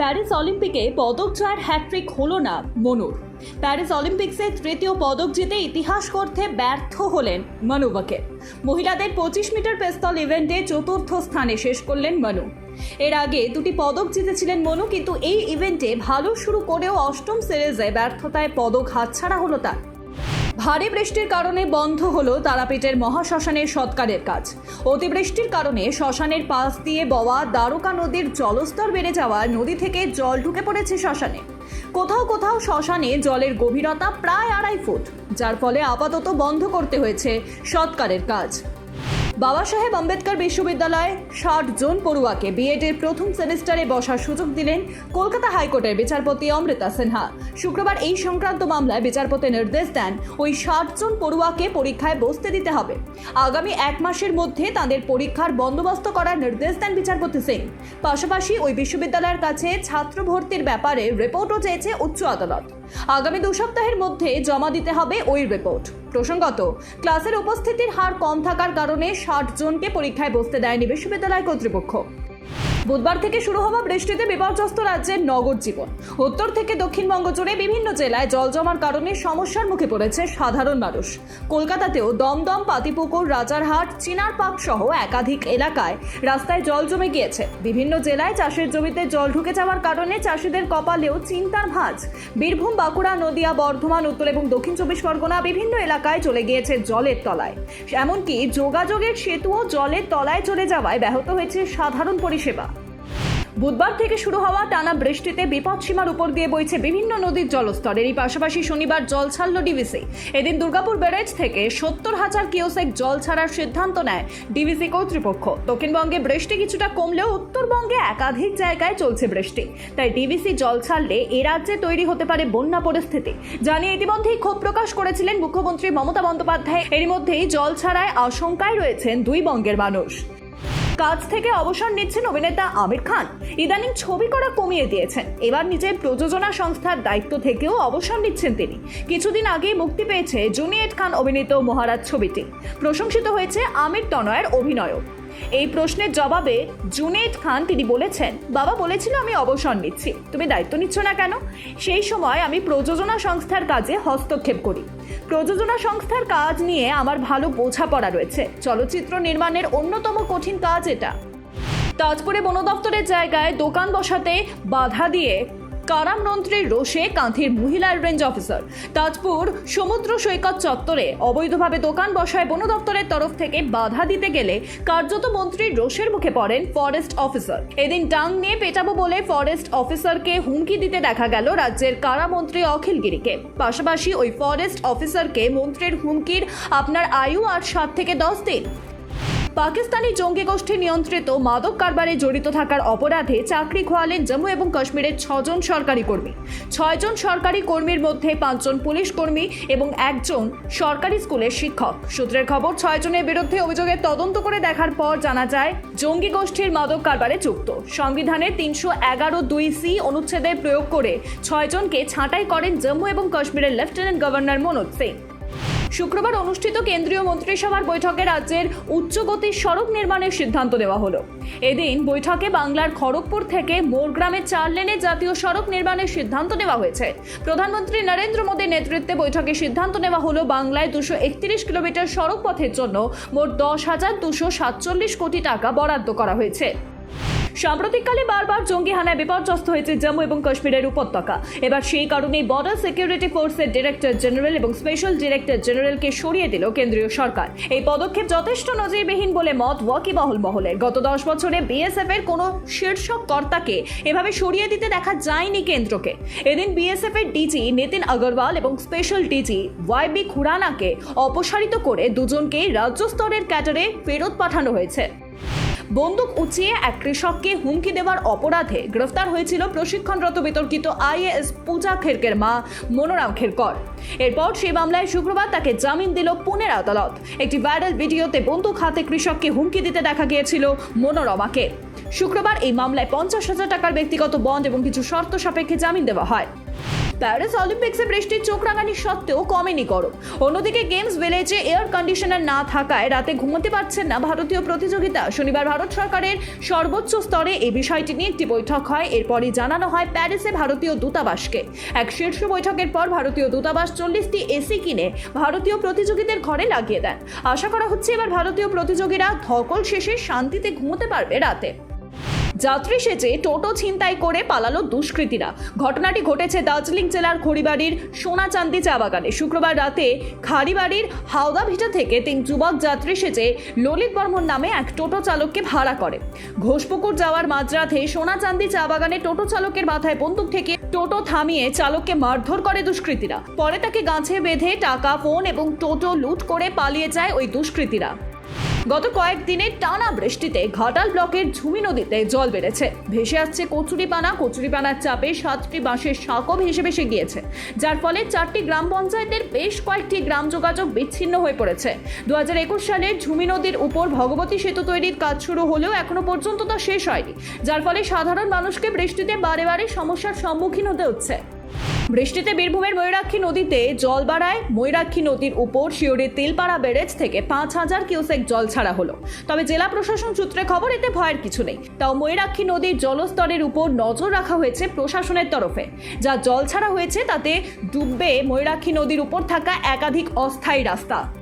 Paris অলিম্পিকে পদক জয়ের হ্যাট্রিক হলো না মনুর। প্যারিস অলিম্পিক্সে তৃতীয় পদক জিতে ইতিহাস করতে ব্যর্থ হলেন মনু বাকের মহিলাদের পঁচিশ মিটার পেস্তল ইভেন্টে চতুর্থ স্থানে শেষ করলেন মনু। এর আগে দুটি পদক জিতেছিলেন মনু, কিন্তু এই ইভেন্টে ভালো শুরু করেও অষ্টম সিরিজে ব্যর্থতায় পদক হাতছাড়া হলো তার। ভারী বৃষ্টির কারণে বন্ধ হল তারাপীঠের মহাশ্মশানের সৎকারের কাজ। অতিবৃষ্টির কারণে শ্মশানের পাশ দিয়ে বওয়া দ্বারকা নদীর জলস্তর বেড়ে যাওয়ায় নদী থেকে জল ঢুকে পড়েছে শ্মশানে। কোথাও কোথাও শ্মশানে জলের গভীরতা প্রায় আড়াই ফুট, যার ফলে আপাতত বন্ধ করতে হয়েছে সৎকারের কাজ। বাবা সাহেব আম্বেদকর বিশ্ববিদ্যালয়ে ষাট জন পড়ুয়াকে বিএডের প্রথম সেমিস্টারে বসার সুযোগ দিলেন কলকাতা হাইকোর্টের বিচারপতি অমৃতা সিনহা। শুক্রবার এই সংক্রান্ত মামলায় বিচারপতি নির্দেশ দেন, ওই ষাট জন পড়ুয়াকে পরীক্ষায় বসতে দিতে হবে। আগামী এক মাসের মধ্যে তাদের পরীক্ষার বন্দোবস্ত করার নির্দেশ দেন বিচারপতি সিং। পাশাপাশি ওই বিশ্ববিদ্যালয়ের কাছে ছাত্র ভর্তির ব্যাপারে রিপোর্টও চেয়েছে উচ্চ আদালত। আগামী দু সপ্তাহের মধ্যে জমা দিতে হবে ওই রিপোর্ট। প্রসঙ্গত, ক্লাসের উপস্থিতির হার কম থাকার কারণে ষাট জনকে পরীক্ষায় বসতে দেয়নি বিশ্ববিদ্যালয় কর্তৃপক্ষ। বুধবার থেকে শুরু হওয়া বৃষ্টিতে বিপর্যস্ত রাজ্যের নগর জীবন। উত্তর থেকে দক্ষিণবঙ্গ জুড়ে বিভিন্ন জেলায় জল জমার কারণে সমস্যার মুখে পড়েছে সাধারণ মানুষ। কলকাতাতেও দমদম, পাতিপুকুর, রাজারহাট চিনারপাক সহ একাধিক এলাকায় রাস্তায় জল জমে গিয়েছে। বিভিন্ন জেলায় চাষের জমিতে জল ঢুকে যাওয়ার কারণে চাষিদের কপালেও চিন্তার ভাঁজ। বীরভূম, বাঁকুড়া, নদিয়া, বর্ধমান, উত্তর এবং দক্ষিণ চব্বিশ পরগনা বিভিন্ন এলাকায় চলে গিয়েছে জলের তলায়। এমনকি যোগাযোগের সেতুও জলের তলায় চলে যাওয়ায় ব্যাহত হয়েছে সাধারণ পরিষেবা। বুধবার থেকে শুরু হওয়া টানা বৃষ্টিতে বিপদসীমার উপর দিয়ে বইছে বিভিন্ন নদীর জলস্তর। এরই পাশাপাশি শনিবার জল ছাড়ল ডিভিসি। এদিন দুর্গাপুর ব্যারেজ থেকে সত্তর হাজার কিওসেক জল ছাড়ার সিদ্ধান্ত নেয় ডিভিসি কর্তৃপক্ষ। দক্ষিণবঙ্গে বৃষ্টি কিছুটা কমলেও উত্তরবঙ্গে একাধিক জায়গায় চলছে বৃষ্টি। তাই ডিভিসি জল ছাড়লে এ রাজ্যে তৈরি হতে পারে বন্যা পরিস্থিতি। জানিয়ে ইতিমধ্যেই ক্ষোভ প্রকাশ করেছিলেন মুখ্যমন্ত্রী মমতা বন্দ্যোপাধ্যায়। এরই মধ্যেই জল ছাড়ায় আশঙ্কায় রয়েছেন দুই বঙ্গের মানুষ। কাজ থেকে অবসর নিচ্ছেন অভিনেতা আমির খান। ইদানিং ছবি করা কমিয়ে দিয়েছেন। এবার নিজের প্রযোজনা সংস্থার দায়িত্ব থেকেও অবসর নিচ্ছেন তিনি। কিছুদিন আগেই মুক্তি পেয়েছে জুনিয়েট খান অভিনীত মহারাজ ছবিটি। প্রশংসিত হয়েছে আমির তনয়ের অভিনয়ও। এই প্রশ্নের জবাবে জুনেদ খান তিনি বলেছেন, বাবা বলেছিল আমি অবসর নিচ্ছি। তুমি দায়িত্ব নিচ্ছ না কেন? সেই সময় আমি প্রযোজনা সংস্থার কাজে হস্তক্ষেপ করি। প্রযোজনা সংস্থার কাজ নিয়ে আমার ভালো বোঝাপড়া রয়েছে। চলচ্চিত্র নির্মাণের অন্যতম কঠিন কাজ এটা। তাজপুরে বন দপ্তরের জায়গায় দোকান বসাতে বাধা দিয়ে কারামন্ত্রীর রোষে কাঁথির মহিলা রেঞ্জ অফিসার। তাজপুর সমুদ্র সৈকত চত্বরে অবৈধভাবে দোকান বসায় বন দপ্তরের তরফ থেকে বাধা দিতে গেলে কার্যত মন্ত্রীর রোষের মুখে পড়েন ফরেস্ট অফিসার। এদিন টাং নিয়ে পেটাবো বলে ফরেস্ট অফিসারকে হুমকি দিতে দেখা গেল রাজ্যের কারামন্ত্রী অখিল গিরিকে। পাশাপাশি ওই ফরেস্ট অফিসারকে মন্ত্রীর হুমকির আপনার আয়ু আর সাত থেকে দশ দিন। পাকিস্তানি জঙ্গি গোষ্ঠী নিয়ন্ত্রিত মাদক কারবারে জড়িত থাকার অপরাধে চাকরি খোয়ালেন জম্মু এবং কাশ্মীরের ছজন সরকারি কর্মী। ছয়জন সরকারি কর্মীর মধ্যে পাঁচজন পুলিশ কর্মী এবং একজন সরকারি স্কুলের শিক্ষক। সূত্রের খবর, ছয়জনের বিরুদ্ধে অভিযোগের তদন্ত করে দেখার পর জানা যায়, জঙ্গি গোষ্ঠীর মাদক কারবারে যুক্ত। সংবিধানের তিনশো এগারো দুই সি অনুচ্ছেদের প্রয়োগ করে ছয়জনকে ছাঁটাই করেন জম্মু এবং কাশ্মীরের লেফটেন্যান্ট গভর্নর মনোজ সিং। শুক্রবার অনুষ্ঠিত কেন্দ্রীয় মন্ত্রিসভার বৈঠকে রাজ্যের উচ্চগতির সড়ক নির্মাণের সিদ্ধান্ত দেওয়া হলো। এদিন বৈঠকে বাংলার খড়গপুর থেকে মোরগ্রামে চার লেনের জাতীয় সড়ক নির্মাণের সিদ্ধান্ত নেওয়া হয়েছে। প্রধানমন্ত্রী নরেন্দ্র মোদীর নেতৃত্বে বৈঠকে সিদ্ধান্ত নেওয়া হলো বাংলায় দুশো একত্রিশ কিলোমিটার সড়ক পথের জন্য মোট দশ হাজার দুশো সাতচল্লিশ কোটি টাকা বরাদ্দ করা হয়েছে। সাম্প্রতিককালে বারবার জঙ্গি হানায় বিপর্যস্ত হয়েছে জম্মু এবং কাশ্মীরের উপত্যকা। এবার সেই কারণেই বর্ডার সিকিউরিটি ফোর্সের ডিরেক্টর জেনারেল এবং স্পেশাল ডিরেক্টর জেনারেলকে সরিয়ে দিল কেন্দ্রীয় সরকার। এই পদক্ষেপ যথেষ্ট নজিরবিহীন বলে মত ওয়াকিবহল মহলের। গত দশ বছরে বিএসএফ এর কোনো শীর্ষ কর্তাকে এভাবে সরিয়ে দিতে দেখা যায়নি কেন্দ্রকে। এদিন বিএসএফ এর ডিজি নিতিন আগরওয়াল এবং স্পেশাল ডিজি ওয়াইবি খুরানাকে অপসারিত করে দুজনকেই রাজ্য স্তরের ক্যাডারে ফেরত পাঠানো হয়েছে। বন্দুক উঁচিয়ে এক কৃষককে হুমকি দেওয়ার অপরাধে গ্রেফতার হয়েছিল প্রশিক্ষণরত বিতর্কিত আইএএস পূজা খেরকের মা মনোরাম খেরকর। এরপর সেই মামলায় শুক্রবার তাকে জামিন দিল পুনের আদালত। একটি ভাইরাল ভিডিওতে বন্দুক হাতে কৃষককে হুমকি দিতে দেখা গিয়েছিল মনোরমাকে। শুক্রবার এই মামলায় পঞ্চাশ হাজার টাকার ব্যক্তিগত বন্ড এবং কিছু শর্ত সাপেক্ষে জামিন দেওয়া হয়। প্যারিস অলিম্পিক্সে বৃষ্টির চোখ রাঙানি সত্ত্বেও কমেনি গরম। অন্যদিকে গেমস ভিলেজে এয়ার কন্ডিশনার না থাকায় রাতে ঘুমোতে পারছেন না ভারতীয় প্রতিযোগিতা। শনিবার ভারত সরকারের সর্বোচ্চ স্তরে এই বিষয়টি নিয়ে একটি বৈঠক হয়। এরপরই জানানো হয় প্যারিসে ভারতীয় দূতাবাসকে। এক শীর্ষ বৈঠকের পর ভারতীয় দূতাবাস চল্লিশটি এসি কিনে ভারতীয় প্রতিযোগীদের ঘরে লাগিয়ে দেন। আশা করা হচ্ছে এবার ভারতীয় প্রতিযোগীরা ধকল শেষে শান্তিতে ঘুমোতে পারবে রাতে। যাত্রী সেজে টোটো ছিনতাই করে পালালো দুষ্কৃতীরা। ঘটনাটি ঘটেছে দার্জিলিং জেলার খড়িবাড়ির সোনাচান্দি চা বাগানে। শুক্রবার রাতে খাড়িবাড়ির হাওদা ভিটা থেকে তিন যুবক যাত্রী সেজে ললিত বর্মন নামে এক টোটো চালককে ভাড়া করে। ঘোষপুকুর যাওয়ার মাঝরাতে সোনাচান্দি চা বাগানে টোটো চালকের মাথায় বন্দুক থেকে টোটো থামিয়ে চালককে মারধর করে দুষ্কৃতীরা। পরে তাকে গাছে বেঁধে টাকা, ফোন এবং টোটো লুট করে পালিয়ে যায় ওই দুষ্কৃতীরা। গত কয়েকদিনের টানা বৃষ্টিতে ঘাটাল ব্লকের ঝুমি নদীতে জল বেড়েছে। ভেসে আসছে কচুরিপানা। কচুরিপানার চাপে সাতটি বাঁশের সাঁকো ভেসে ভেসে গিয়েছে। যার ফলে চারটি গ্রাম পঞ্চায়েতের বেশ কয়েকটি গ্রাম যোগাযোগ বিচ্ছিন্ন হয়ে পড়েছে। দু একুশ সালে ঝুমি নদীর উপর ভগবতী সেতু তৈরির কাজ শুরু হলেও এখনও পর্যন্ত তা শেষ হয়নি, যার ফলে সাধারণ মানুষকে বৃষ্টিতে বারে বারে সমস্যার সম্মুখীন হতে হচ্ছে। বৃষ্টিতে বীরভূমের ময়ূরাক্ষী নদীতে জল বাড়ায়। ময়ূরাক্ষী নদীর উপর শিওরের তেলপাড়া ব্যারেজ থেকে পাঁচ হাজার কিউসেক জল ছাড়া হলো। তবে জেলা প্রশাসন সূত্রে খবর, এতে ভয়ের কিছু নেই। তাও ময়ূরাক্ষী নদীর জলস্তরের উপর নজর রাখা হয়েছে প্রশাসনের তরফে। যা জল ছাড়া হয়েছে, তাতে ডুববে ময়ূরাক্ষী নদীর উপর থাকা একাধিক অস্থায়ী রাস্তা।